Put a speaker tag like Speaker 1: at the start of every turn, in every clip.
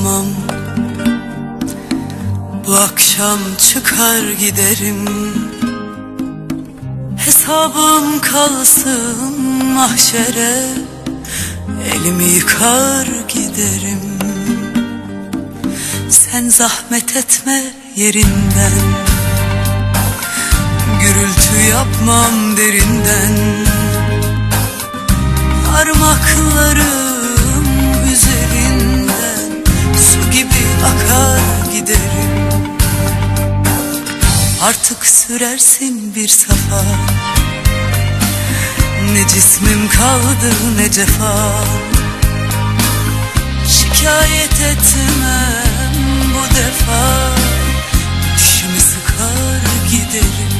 Speaker 1: kalamam Bu akşam çıkar giderim. Hesabım kalsın mahşere. Elimi yıkar giderim. Sen zahmet etme yerinden. Gürültü yapmam derinden. Artık sürersin bir safa Ne cismim kaldı ne cefa. Şikayet etmem bu defa. Dişimi sıkar giderim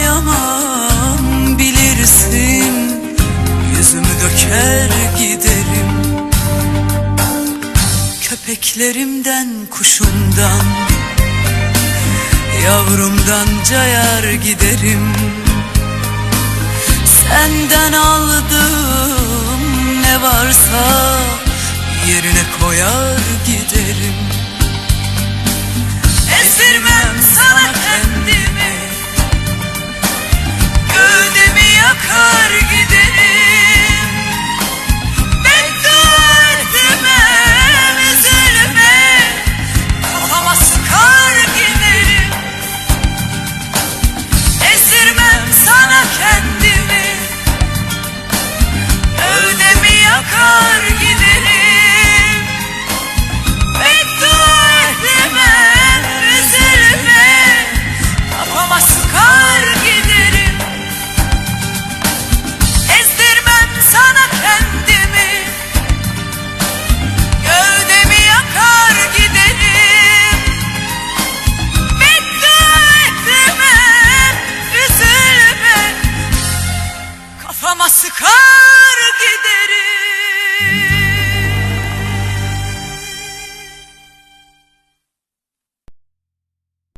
Speaker 1: Köpeklerimden kuşumdan Yavrumdan cayar giderim. Senden aldığım ne varsa Yerine koyar